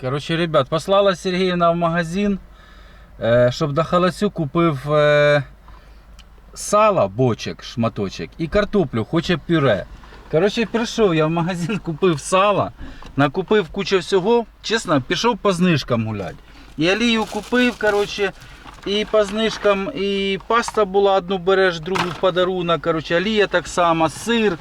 Коротше, ребят, послала Сергіївна в магазин, е, щоб до холодцю купив е, сало, бочок, шматочок і картоплю, хоче пюре. Коротше, прийшов я в магазин, купив сало, накупив кучу всього. Чесно, пішов по знижкам гуляти. І олію купив, коротше, і по знижкам, і паста була, одну береш, другу в подарунок. Коротше, олія так само, сир,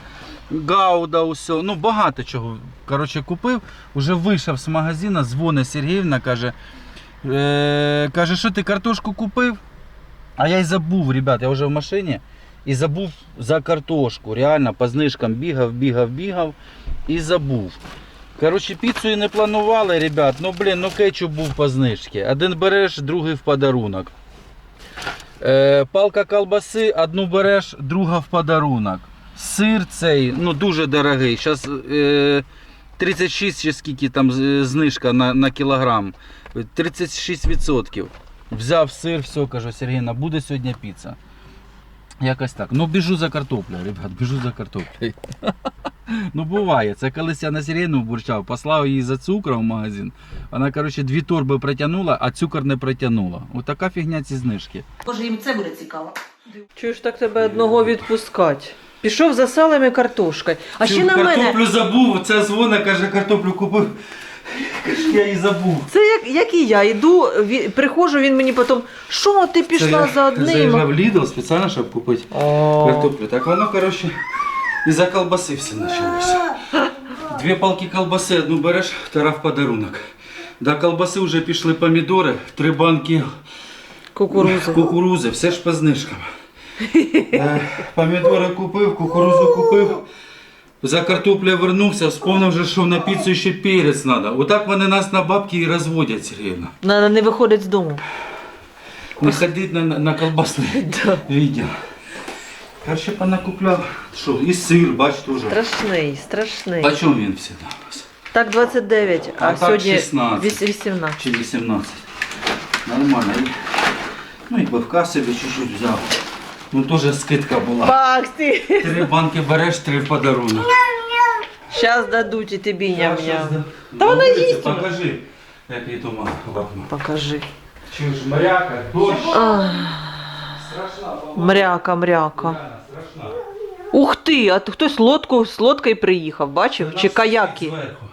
гауда, усе. Ну, багато чого. Коротше, купив. Уже вийшов з магазину, дзвонить Сергіївна, каже, е, каже, що ти картошку купив? А я й забув, ребят, я вже в машині і забув за картошку. Реально по знижкам бігав, бігав, бігав і забув. Коротше, піцу і не планували, ребят. Ну блін, ну кетчуп був по знижці. Один береш, другий в подарунок. Е, палка колбаси, одну береш, друга в подарунок. Сир цей, ну дуже дорогий. Зараз е, 36 чи скільки там знижка на, на кілограм. 36%. Взяв сир, все, кажу, Сергійна, буде сьогодні піца. Якось так. Ну біжу за картоплею, ребят, біжу за картоплею. Ну буває, це колись я на Сиріну бурчав, послав її за цукром в магазин. Вона, коротше, дві торби протягнула, а цукор не протягнула. Отака фігня ці знижки. Може їм це буде цікаво. Чуєш, так тебе одного відпускати. Пішов за салом і картошкою. А ще на мене. картоплю забув, це дзвона, каже, картоплю купив. Каже, я її забув. Це як, як і я. Йду, ві- приходжу, він мені потім, що ти пішла за одним? Заїжджав в Lidl спеціально, щоб купити О, картоплю. Так воно, коротше, із-за колбаси все почалося. Дві палки колбаси, одну береш, втора в подарунок. До колбаси вже пішли помідори, три банки кукуруза. кукурузи, все ж по знижкам. Е, Помідори купив, кукурузу купив. За картоплею вернувся, вспомнив, вже, що на піцу ще перець треба. Отак вони нас на бабки і розводять, Сергійовна. Надо не виходить з дому. Не ходить на, на колбасне відділ. Короче, понакупляв. Що, і сир, бач, теж. Страшний, страшний. По чому він всегда у нас? Так 29, а, А так сьогодні 16. 18. Чи 18? Нормально. Ну і пивка собі чуть-чуть взяв. Ну теж скидка була. Макс, ти. Три банки береш, три в подарунок. Щас дадуть і тобі ням-ням. Та вона їсть. Покажи, який туман. Ладно. Покажи. Чуєш, моряка, дощ. Мряка, мряка. Реально, страшна. Ух ти, а то хтось лодку з лодкою приїхав, бачив? Чи каяки? Зверху.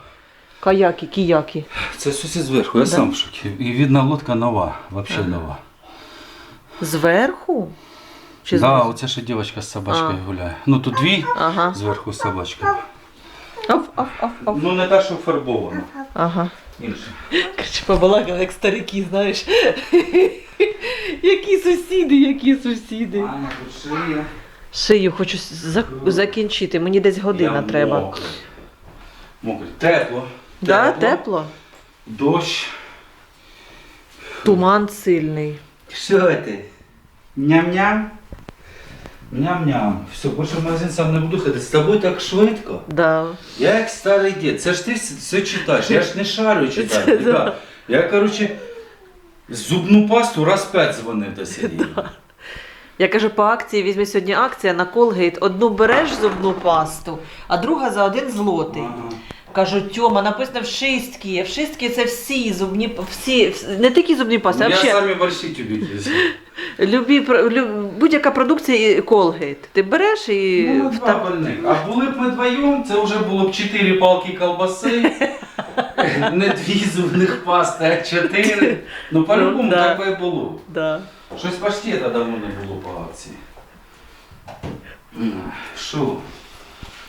Каяки, кияки. Це сусід зверху, я сам в шокі. І видно, лодка нова, взагалі нова. Зверху? Чи да, оце ще дівчинка з собачкою А. гуляє. Ну тут дві Ага. зверху з собачкою. Аф, аф, аф, аф. Ну не та, що фарбована. Ага. Інша. Короче, побалакали, як старики, знаєш. які сусіди, які сусіди. Аня, шия. Шию хочу за- закінчити, мені десь година Я треба. Мокрий. Мокрий. Тепло. Да, тепло? Дощ. Туман сильний. Що ти? Ням-ням? Ням-ням. Все, більше в магазин сам не буду ходити. З тобою так швидко. Да. Я як старий дід. Це ж ти все- все читаєш. Я ж не шарю читати. ребят. Я, коротше, зубну пасту раз п'ять дзвонив до Сергія. Я кажу, по акції візьми сьогодні акція на Colgate. Одну береш зубну пасту, а друга за один злотий. Ага. Кажу, Тьома, написано в шистки. В шистки це всі зубні, всі, не тільки зубні пасти, а Я взагалі самі больші тюбіки. любі, будь-яка продукція і Colgate. Ти береш і Ну, в два та- больних. А були б ми вдвоєм, це вже було б чотири палки колбаси, не дві зубних пасти, а чотири. Ну, по-любому Ну, да. так би і було. Да. Щось паштета давно не було по акції. М, Що?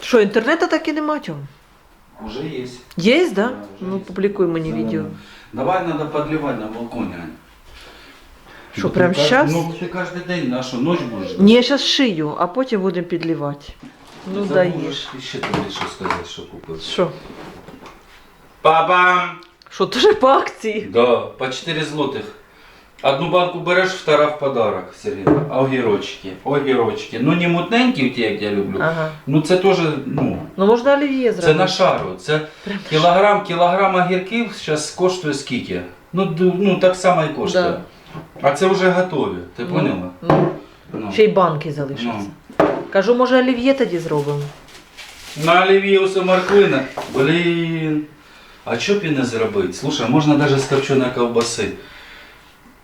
Що, інтернету так і нема, Тьом? Уже є. Є, да? Да, Ну, є. публікуй мені відео. Давай треба підливати на балконі. Ань. Що, Бо ти прям каж- щас? Ну, ти кожен день, на що, ніч будеш? Ні, я зараз шию, а потім будемо підлівати. Ну, Забудеш, даєш. Ще тобі що сказати, що купив. Що? Папам! Що, теж по акції? Да, по 4 злотих. Одну банку береш, втора в подарок, Сергійна. Огірочки, огірочки. Ну не мутненькі ті, як я люблю. Ага. Ну це теж, ну, Ну можна олів'є це на шару. Це Прям кілограм, кілограм огірків зараз коштує скільки? Ну, ну так само і коштує. Да. А це вже готові, ти Ну, поняла? Ну, Ну. ще й банки залишаться. Кажу, може олів'є тоді зробимо. На олів'є усе морквина. Блін. А що б і не зробити? Слушай, можна навіть з копченої ковбаси.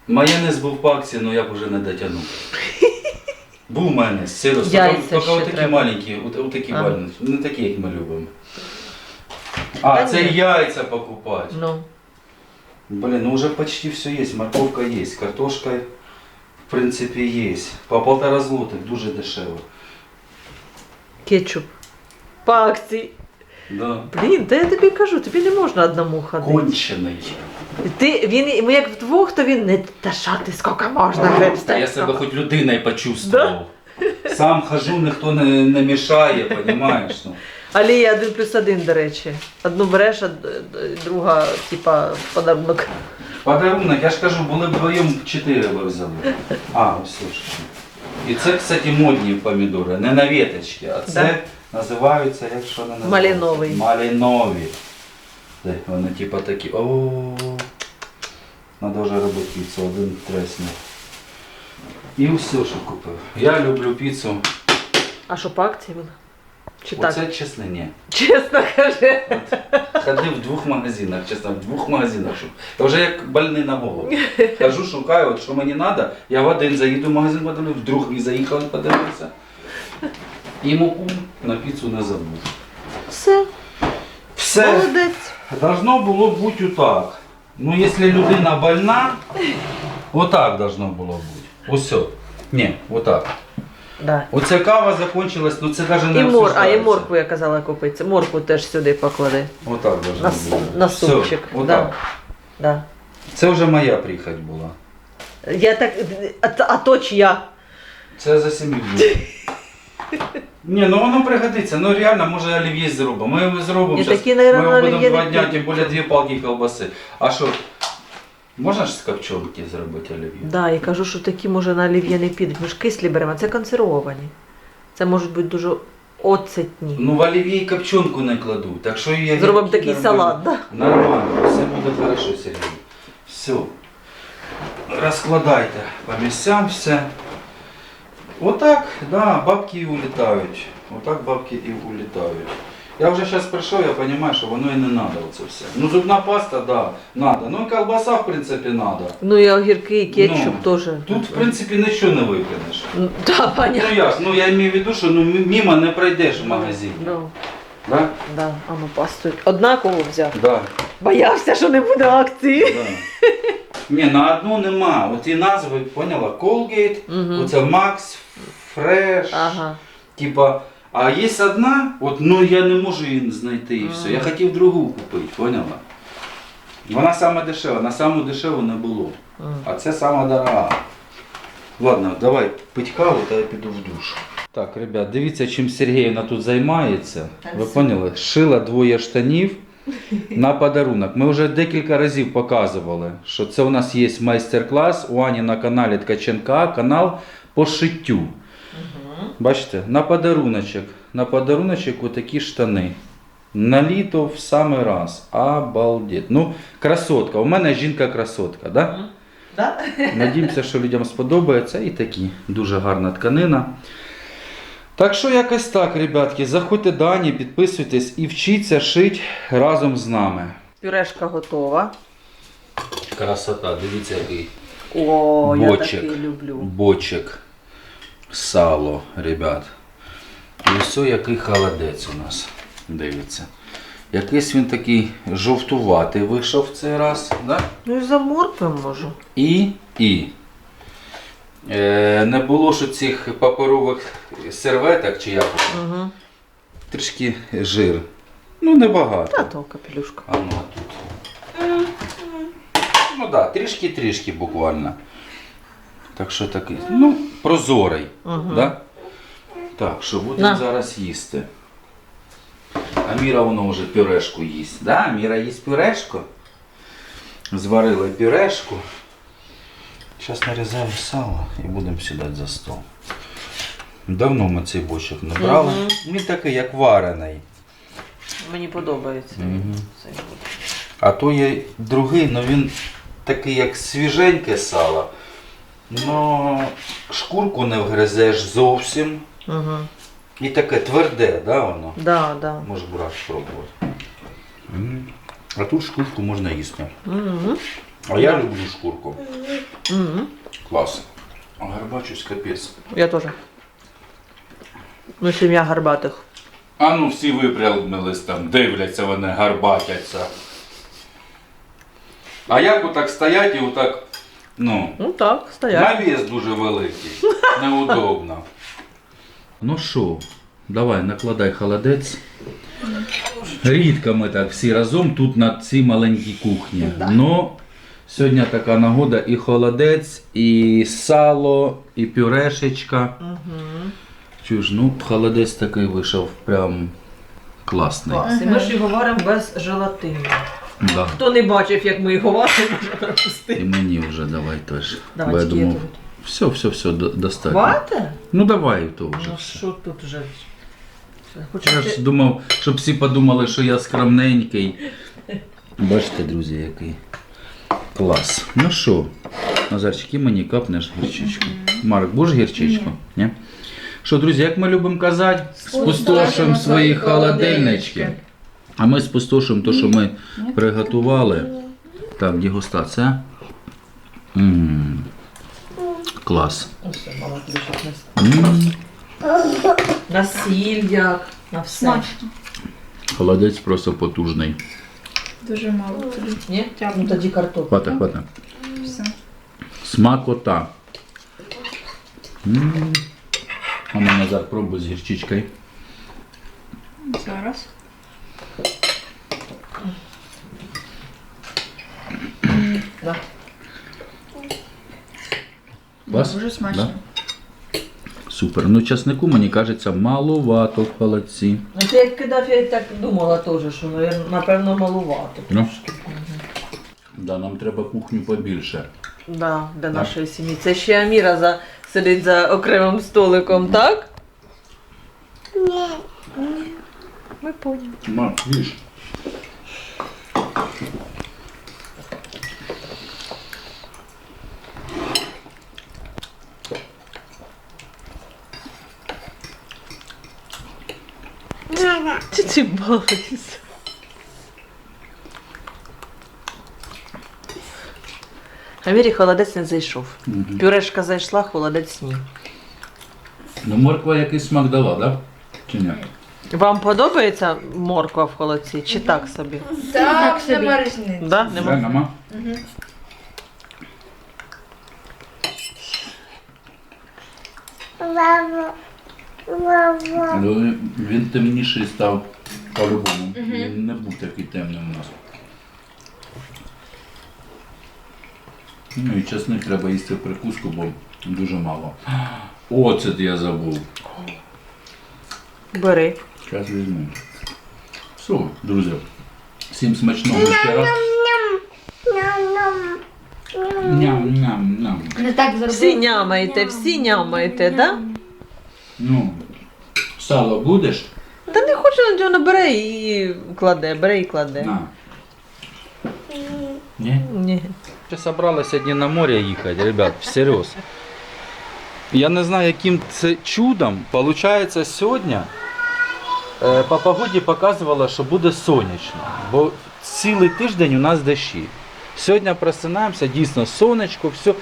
Майонез був по акції, але я б вже не дотягнув. Був майонез, серйозно. Яйця Тільки ще отакі треба. маленькі, от- отакі А. маленькі, не такі, як ми любимо. А, Та це ні. яйця покупати. Ну. Блин, ну уже почти все есть. Морковка есть, картошка в принципе есть. По полтора злотих, дуже дешево. Кетчуп. По акції. Да. Блін, та я тобі кажу, тобі не можна одному ходити. Кончений. Ти, він, ми як вдвох, то він не та що ти, скільки можна гребсти? Я себе хоч людиною почувствував. Сам хожу, ніхто не, не мішає, понімаєш? Ну. Алія один плюс один, до речі. Одну береш, а друга, типа, подарунок. Подарунок, я ж кажу, були б вдвоєм чотири ви взяли. А, ось ж. І це, кстати, модні помідори, не на веточці, а це називаються, як що вони називаються? Малиновий. Малинові. Де, Вони типа такі. О. Надо вже робити піцу, один тресне. І все, що купив. Я люблю піцу. А що по акції було? Чи так? Оце чесно, ні. Чесно кажи. Ходив в двох магазинах, чесно, в двох магазинах. Щоб... Та вже як больний на голову. Кажу, шукаю, от що мені треба. Я в один заїду в магазин подивлюсь, в другий заїхав подивився. І муку на піцу не забув. Все, Все молодець. должно було бути отак. Ну, якщо людина больна, отак должно було бути. Ось. Ні, отак. Да. Оця кава закончилась, ну це навіть не І мор, а і обсуждається. моркву я казала купити. Моркву теж сюди поклади. Отак должно На, було. с- на Все, супчик. отак. Да. Да. Це вже моя прихоть була. Я так, а, а то чия? Це за сім'ю. Ні, ну воно пригодиться. Ну реально, може олів'є зробимо. Ми його зробимо. І такі, наверно, Ми його будемо олів'є два дня, підуть. тим більше дві палки колбаси. А що? Можна ж з копчонки зробити олів'є? Да, і кажу, що такі може на олів'є не підуть. Ми ж кислі беремо, це консервовані. Це можуть бути дуже оцетні. Ну в олів'є і копчонку не кладуть. Так що я Зробимо такий салат, да? Нормально, все буде хорошо, Сергій. Все. Розкладайте по місцям все. Отак, да, бабки і улітають. Отак бабки і улітають. Я вже зараз прийшов, я розумію, що воно і не треба це все. Ну зубна паста, да, треба. Ну і колбаса, в принципі, треба. Ну і огірки, і кетчуп Ну, теж. Тут, в принципі, нічого не викинеш. Ну, Да, понятно. Ну ясно, ну я маю в виду, що ну, мимо не пройдеш в магазині. Ну, Да? да, а ну пасту. Однаково взяв. Да. Боявся, що не буде акції. Да. Ні, на одну нема. Оці назви, поняла? Colgate, Мгм. оце Max, Fresh. Ага. Типа, а є одна, от, ну я не можу її знайти і все. Я хотів другу купити, поняла? Вона сама дешева, на саму дешеву не було. А це сама дорога. Ладно, давай пить каву, та я піду в душ. Так, ребят, дивіться, чим Сергіївна тут займається. Ви поняли? Шила двоє штанів на подарунок. Ми вже декілька разів показували, що це у нас є майстер-клас у Ані на каналі Ткаченка, канал по шиттю. Бачите, на подаруночок. На подаруночок отакі штани. На літо в самий раз. Обалдеть. Ну, красотка. У мене жінка красотка, да? Да? Надіємося, що людям сподобається і такі. Дуже гарна тканина. Так що якось так, ребятки, заходьте до Ані, підписуйтесь і вчіться шити разом з нами. Пюрешка готова. Красота, дивіться який О, я Бочек. такий люблю. бочек, сало, ребят. І все, який холодець у нас. Дивіться. Якийсь він такий жовтуватий вийшов в цей раз. Да? Ну і за моркви можу. І, і. Е, не було ж цих паперових серветок чи як, Угу. трішки жир. Ну, небагато. Та то капелюшка. А ну тут. Ну так, да, трішки-трішки буквально. Так що такий. Ну, прозорий. Угу. Да? Так, що будемо зараз їсти. А Міра воно вже пюрешку їсть. Да, Міра їсть пюрешку. Зварила пюрешку. Зараз нарізаю сало і будемо сідати за стол. Давно ми цей бочок не брали. Мгм. Він такий, як варений. Мені подобається. Мгм. Цей буде. А то є другий, але він такий, як свіженьке сало. Но шкурку не вгризеш зовсім. Угу. І таке тверде, да, воно? Да, да. Може брат спробувати. А тут шкурку можна їсти. Мгм. А я люблю шкурку. Мгм. Клас. А гарбачусь капець. Я теж. Ми сім'я гарбатих. А ну всі випрямились там, дивляться вони, гарбатяться. А як отак стоять і отак, ну, Ну так, стоять. навіс дуже великий. Неудобно. Ну що, давай, накладай холодець. Рідко ми так всі разом тут на цій маленькій кухні. Но сьогодні така нагода і холодець, і сало, і пюрешечка. Угу. Чуєш, ну холодець такий вийшов прям класний. Клас. І ми ж його варимо без желатину. Да. Хто не бачив, як ми його варимо, може І пропустити. мені вже давай теж. Давай, Бо я тільки я думав, тут. все, все, все, до- достатньо. Хвате? Ну давай то вже Ну все. що тут вже? Я ж думав, щоб всі подумали, що я скромненький. Бачите, друзі, який клас. Ну що, Назарчик, і мені капнеш гірчичку. Марк, будеш гірчичку? Ні? Що, друзі, як ми любимо казати, спустошимо свої холодильнички. А ми спустошимо те, що ми приготували. Так, дегустація. М, Клас. Ось, мама тобі щось несе. М, На сіль як, на все. Смачно. Холодець просто потужний. Дуже мало тобі. Ні? Ну тоді картоплю. Хвата, хвата. Все. Смакота. М. А ну, Назар, пробуй з гірчичкою. Зараз. Да. Клас? Дуже смачно. Супер. Ну, часнику, мені кажеться, маловато в холодці. Ну ти як кидав, я так думала теж, що напевно малувато. Ну. Да, нам треба кухню побільше. Да, для нашої сім'ї. Це ще Аміра за, сидить за окремим столиком, так? Ні. Ми поняли. Марк, їж. Чи ти балуєшся? Амірі холодець не зайшов. Мгм. Пюрешка зайшла, холодець ні. Ну, морква якийсь смак дала, да? Чи ні? Вам подобається морква в холодці? Чи так собі? Так, нема різниці. Да? Да, Нема? нема? Але він темніший став по-любому. Він не був такий темний у нас. Ну і чесник треба їсти в прикуску, бо дуже мало. Оцет я забув. Бери. Зараз візьму. Все, друзі. Всім смачного ще раз. Ням-ням-ням. Не так зробили. Всі нямаєте, всі нямаєте, да? Ну, сало будеш? Та не хочу на нього бере і кладе, бере і кладе. На. Ні? Ні. Ще собрали сьогодні на море їхати, ребят, всерйоз. Я не знаю, яким це чудом. Получається, сьогодні е, по погоді показувало, що буде сонячно. Бо цілий тиждень у нас дощі. Сьогодні просинаємося, дійсно сонечко, все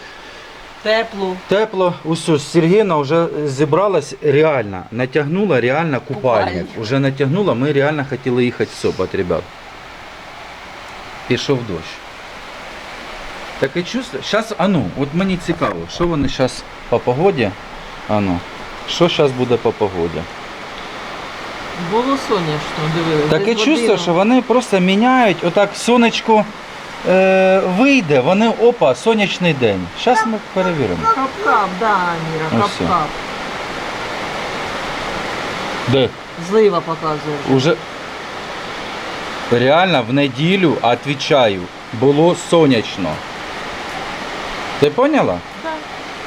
Тепло. тепло. Усе, Сергіна вже зібралась реально, натягнула реально купальник. Купальник. Уже натягнула, ми реально хотіли їхати в Сопот, ребят. Пішов дощ. Таке чувство. Зараз, а ну, от мені цікаво, що вони зараз по погоді. А ну, що зараз буде по погоді? Було сонячно, дивилися. Таке чувство, що вони просто міняють, отак сонечко е, вийде, вони опа, сонячний день. Зараз ми перевіримо. Кап-кап, да, Аміра, Ось кап-кап. Де? Злива показує. Уже реально в неділю, отвечаю, було сонячно. Ти поняла?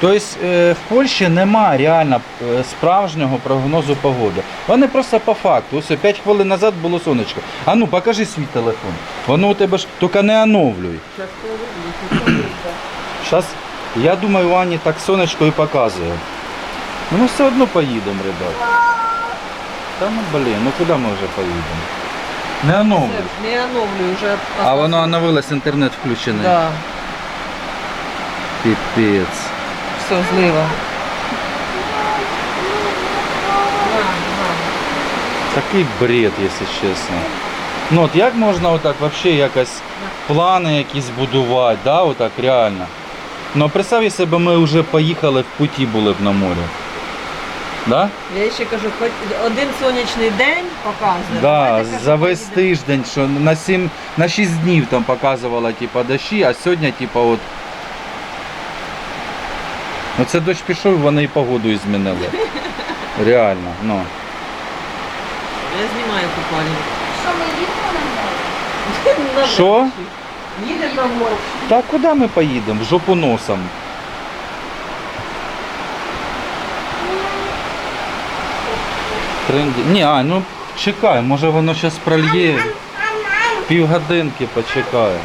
Тобто е, в Польщі нема реально е, справжнього прогнозу погоди. Вони просто по факту. Ось 5 хвилин назад було сонечко. А ну покажи свій телефон. Воно у тебе ж тільки не оновлюй. Зараз, я думаю, Ані так сонечко і показує. Ну ми все одно поїдемо, ребят. Та ну блін, ну куди ми вже поїдемо? Не оновлюю. Все, не оновлюю вже. А воно оновилось, інтернет включений. Да, Піпець. Все, злива. Такий бред, якщо чесно. Ну от як можна отак взагалі якось плани якісь будувати, да, отак реально. Ну представ, якщо б ми вже поїхали в путі були б на морі. Да? Я ще кажу, хоч один сонячний день показує. Да, давайте, кажу, за весь поїдемо. тиждень, що на 7, на 6 днів там показувала типа дощі, а сьогодні типа от. Ну це дощ пішов, вони і погоду і змінили. Реально, ну. Я знімаю купальник. Що ми їдемо на море? Що? Їдемо на море. Та куди ми поїдемо? В жопу носом. Тренді. Ні, а, ну чекай, може воно зараз прольє. Півгодинки почекаємо.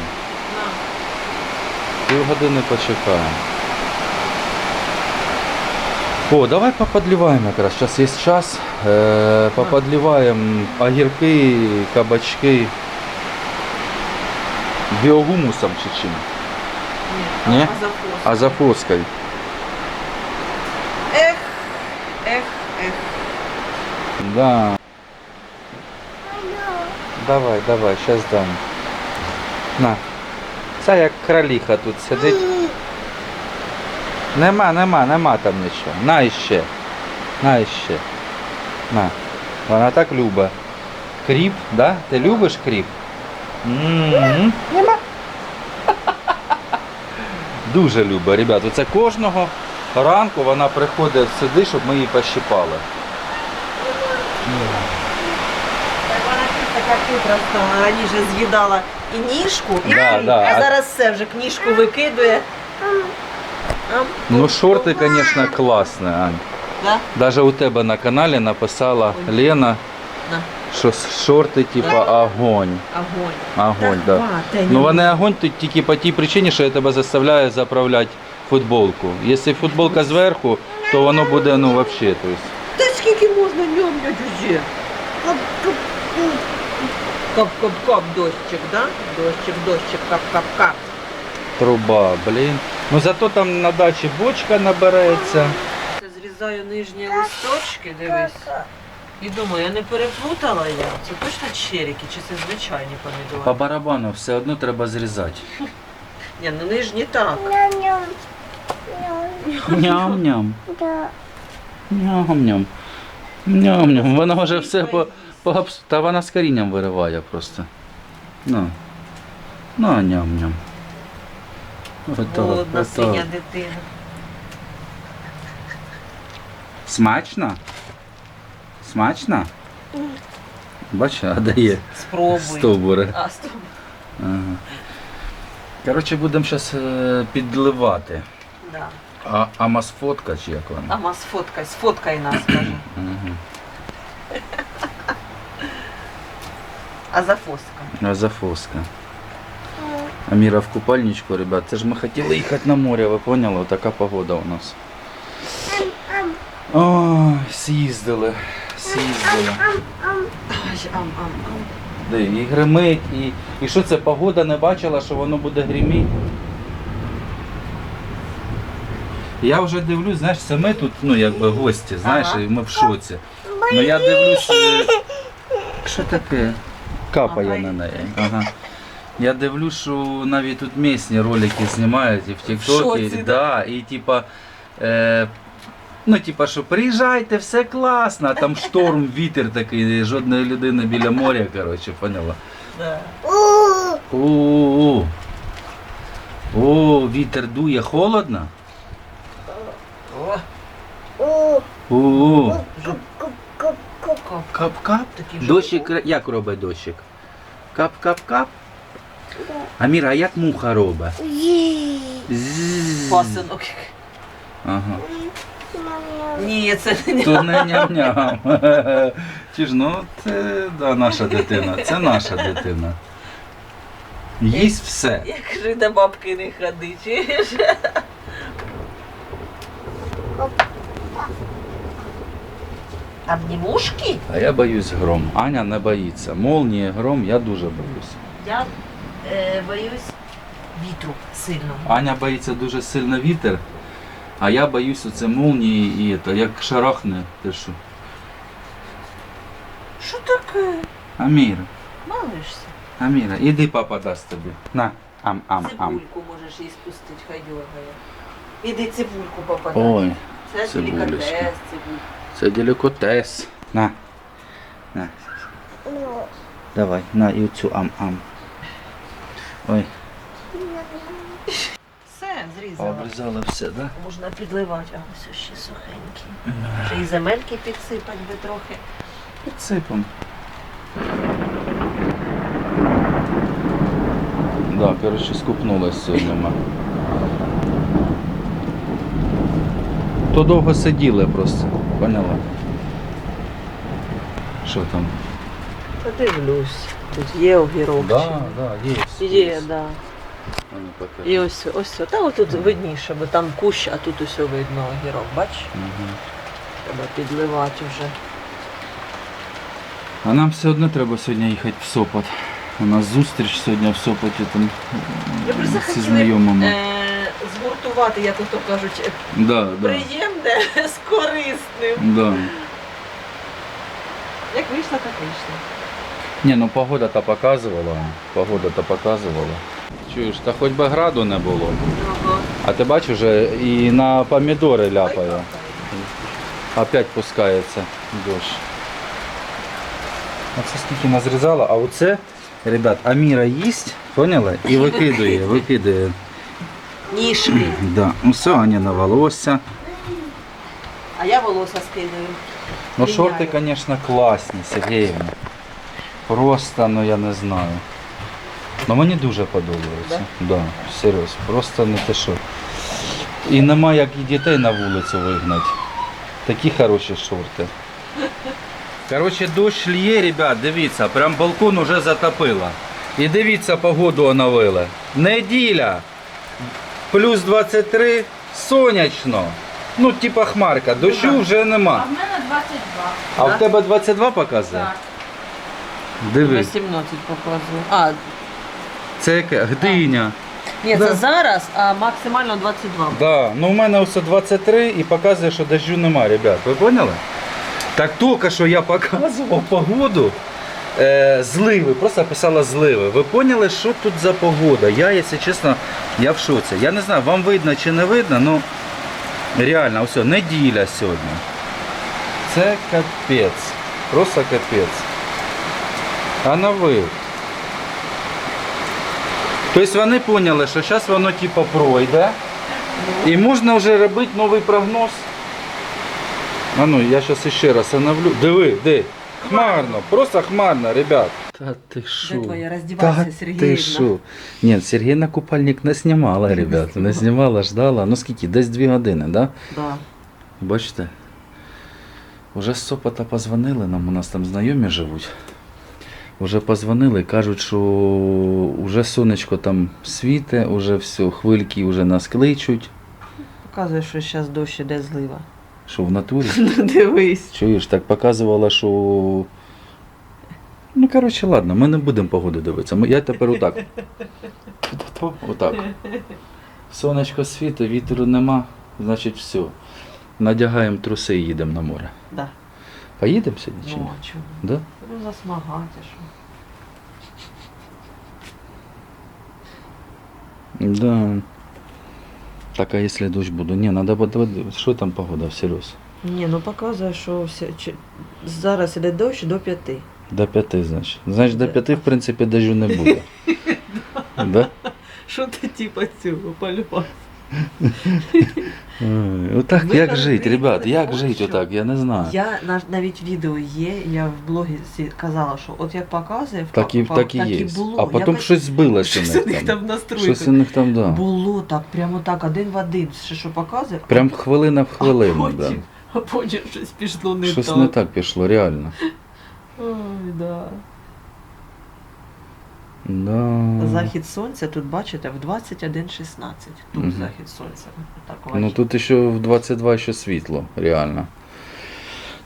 Півгодини почекаємо. О, давай поподліваємо якраз. Зараз є час. Е, поподліваємо огірки, кабачки. Біогумусом чи чим? Ні, Ні? а за фос. Азофоской. Ех, ех, ех. Да. Давай, давай, сейчас дам. На. Це як краліха тут сидить. Нема, нема, нема там нічого. На іще. На іще. На. Вона так любить. Кріп, да? Ти любиш кріп? Нема. Дуже любить, ребят. Це кожного ранку вона приходить сюди, щоб ми її пощипали. Вона. Раніше з'їдала і ніжку, і Да, хліб, да. а зараз все вже книжку викидує. Ну, шорти, конечно, классні, Ань. Да? Даже у тебе на каналі написала Лена, На. що шорти типа огонь. Огонь. Огонь, да. хватить, Ну вони огонь тут тільки по тій причині, що я тебе заставляю заправляти футболку. Якщо футболка зверху, то воно буде ну вообще. То есть. Та скільки можна ньомнять уже? Кап-кап-кап дощик, да? Дощик, дощик, кап-кап-кап. Труба, блін. Ну зато там на дачі бочка набереться. Це Зрізаю нижні листочки, дивись. І думаю, я не переплутала я. Це точно черіки чи це звичайні По барабану все одно треба зрізати. Ні, ну нижні так. Ням-ням. Ням-ням. Ням-ням. Вона вже все по, по Та вона з корінням вириває просто. Ну. Ну, ням-ням. Ото, Голодна ото. синя дитина. Смачно? Смачно? Бачиш, а дає Спробуй. стовбури. А, стоп. Ага. Коротше, будемо зараз підливати. Да. А, амасфотка чи як вона? Ама, сфоткай, сфоткай нас, каже. Ага. А зафоска. А зафоска. Аміра в купальничку, ребят. Це ж ми хотіли їхати на море, ви поняли? Така погода у нас. Ой, з'їздили. З'їздили. Де, і гримить, і, і що це погода не бачила, що воно буде гриміти. Я вже дивлюсь, знаєш, це ми тут, ну якби гості, знаєш, Ага. і ми в шоці. Ну я дивлюсь. Що таке? Капає Ага. на неї. Ага. Я дивлюсь, що навіть тут місні ролики знімають і в Тіктокі. да, і типа. Е, Ну, типа, що приїжджайте, все класно, а там шторм, вітер такий, жодної людини біля моря, коротше, поняла. Да. О, о, о, вітер дує, холодно. О, О, кап. кап-кап. Дощик, як робить дощик? Кап-кап-кап. Аміра, а як муха робить? Пасинок. Ага. Ні, це не То не ням-ням. Чи ж, ну, це да, наша дитина. Це наша дитина. Їсть все. Як же бабки не ходи, чуєш? Обнімушки? А я боюсь гром. Аня не боїться. Молнії, гром, я дуже боюсь. Я боюсь вітру сильного. Аня боїться дуже сильно вітер, а я боюсь оце молнії і це, як шарахне, ти що. Що таке? Аміра, Малишся? Аміра, іди папа дасть тобі. На, ам, ам, ам. Цибульку можеш їй спустити, хай дьоргає. Іди цибульку попадай. Ой, Це цибулечка. делікатес, цибулька. це делікатес. На. На. Давай, на і оцю ам-ам. Ой, Все, зрізала. обрізали все, так? Да? Можна підливати, а ось ще сухенькі. Ще і земельки підсипати би трохи. Підсипом. Да, коротше, скупнулась сьогодні ми. То довго сиділи просто, поняла? Що там? Подивлюсь. Тут є огірок. Да, да, є. Є, да. А ну. І ось, ось, та отут видніше, бо там кущ, а тут усе видно огірок, бачиш? Мгм. Треба підливати вже. А нам все одно треба сьогодні їхати в Сопот. У нас зустріч сьогодні в Сопоті там Я просто зі знайомими. е, згуртувати, як ото кажуть, е, Да, да, приємне з корисним. да. Як вийшло, так вийшло. Ні, ну погода та показувала. Погода та показувала. Чуєш, та хоч би граду не було. А ти бачиш, вже і на помідори ляпає. Опять пускається дощ. Оце скільки назрізала, а оце, ребят, Аміра їсть, поняли? І викидує, викидує. Ніжки. Да. Ну все, Аня на волосся. А я волоса скидаю. Ну шорти, звісно, класні, Сергіївна. Просто, ну я не знаю. Ну мені дуже подобається. Да? серйозно, просто не те що. І нема як і дітей на вулицю вигнати. Такі хороші шорти. Коротше, дощ лє, ребят, дивіться, прям балкон уже затопило. І дивіться, погоду оновили. Неділя. Плюс 23, сонячно. Ну, типа хмарка, дощу вже нема. А в мене 22. А Да? в тебе 22 показує? Так. Диви, 18 показую. А, це яке? Гдиня. ні, Да. це зараз, а максимально 22. Да. Ну у мене ось 23 і показує, що дощу нема, ребят. Ви поняли? Так тільки що я показував погоду. Е, зливи, просто писала зливи. Ви поняли, що тут за погода? Я, якщо чесно, я в шоці. Я не знаю, вам видно чи не видно, ну реально, ось неділя сьогодні. Це капець. Просто капець. А на ви. Тобто вони поняли, що зараз воно типу пройде. І можна вже робити новий прогноз. А ну, я зараз ще раз оновлю. Диви, де? Хмарно, просто хмарно, ребят. Та ти роздівайся, Та ти що? Ні, Сергійна купальник не знімала, ребят. Не знімала, ждала. Ну скільки? Десь дві години, так? Да? Да. Бачите? Уже з Сопота позвонили нам, у нас там знайомі живуть. Уже позвонили, кажуть, що вже сонечко там світе, уже все, хвильки вже нас кличуть. Показує, що зараз дощ іде злива. Що в натурі? Дивись. Чуєш, так показувала, що. Ну, коротше, ладно, ми не будемо погоду дивитися. Ми- Я тепер отак. Отак. Сонечко світить, вітру нема, значить все. Надягаємо труси і їдемо на море. Да. Поїдемо сьогодні чи ні? Ну, а чого? Да? Ну, засмагати, що. Да. Так, а якщо дощ буде? Ні, треба подивитися, що там погода всерйоз. Ні, ну показує, що все, чи- зараз іде дощ до п'яти. До п'яти, значить. Значить, до Да. п'яти, в принципі, дощу не буде. Да? Що ти типа цього полюбав? Ой, Отак Ви як так жити, жити, ребят, як жити що. отак, я не знаю. Я на- навіть відео є, я в блогі сі- казала, що от як показує, Так і, так і є. було. А потім Якось- щось збилося щось у них там. там настройка. Щось у них там, да. Було так, прямо так, один в один, ще що показує. Прям хвилина в а хвилину, да. потім, а потім щось пішло не Щось так. не так пішло, реально. Ой, да. Да. Захід сонця тут бачите в 21.16. Тут Мгм. захід сонця. Так, Ну тут ще в 22 ще світло, реально.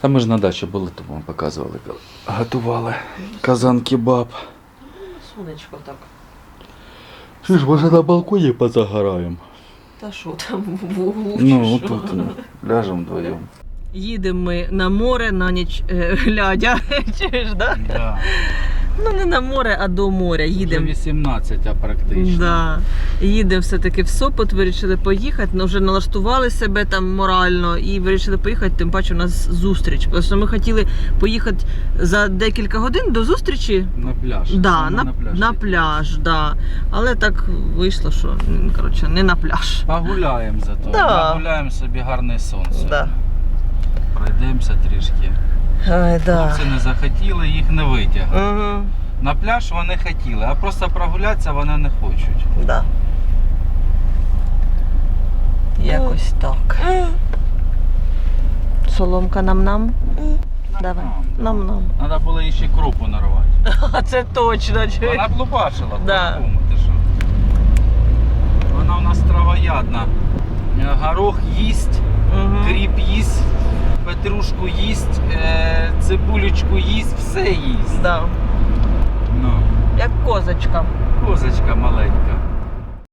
Та ми ж на дачі були, то вам показували, коли готували казан кебаб. Сонечко так. Що ж, може на балконі позагораємо? Та що там в углу? Ну, що? тут ну, ляжемо вдвоєм. Їдемо ми на море на ніч е, глядя. Чуєш, да? Да. Ну не на море, а до моря. Вже Їдемо. 18, а практично. Да. Їдемо все-таки в Сопот, вирішили поїхати, ну вже налаштували себе там морально і вирішили поїхати, тим паче у нас зустріч. Що ми хотіли поїхати за декілька годин до зустрічі. На пляж. Да, Саме на, на пляж, да. Але так вийшло, що коротше, не на пляж. Погуляємо зато. Да. Погуляємо собі гарне сонце. Да. Пройдемося трішки. Ай, да. Хлопці не захотіли, їх не витягли. Угу. На пляж вони хотіли, а просто прогулятися вони не хочуть. Да. Якось так. Соломка нам-нам. Давай. Нам-нам. Треба було їй ще кропу нарвати. А це точно. Вона б лупашила Да. по-любому, ти що. Вона у нас травоядна. Горох їсть, Угу. кріп їсть, петрушку їсть, е, цибулечку їсть, все їсть. Да. Ну, Як козочка. козочка маленька.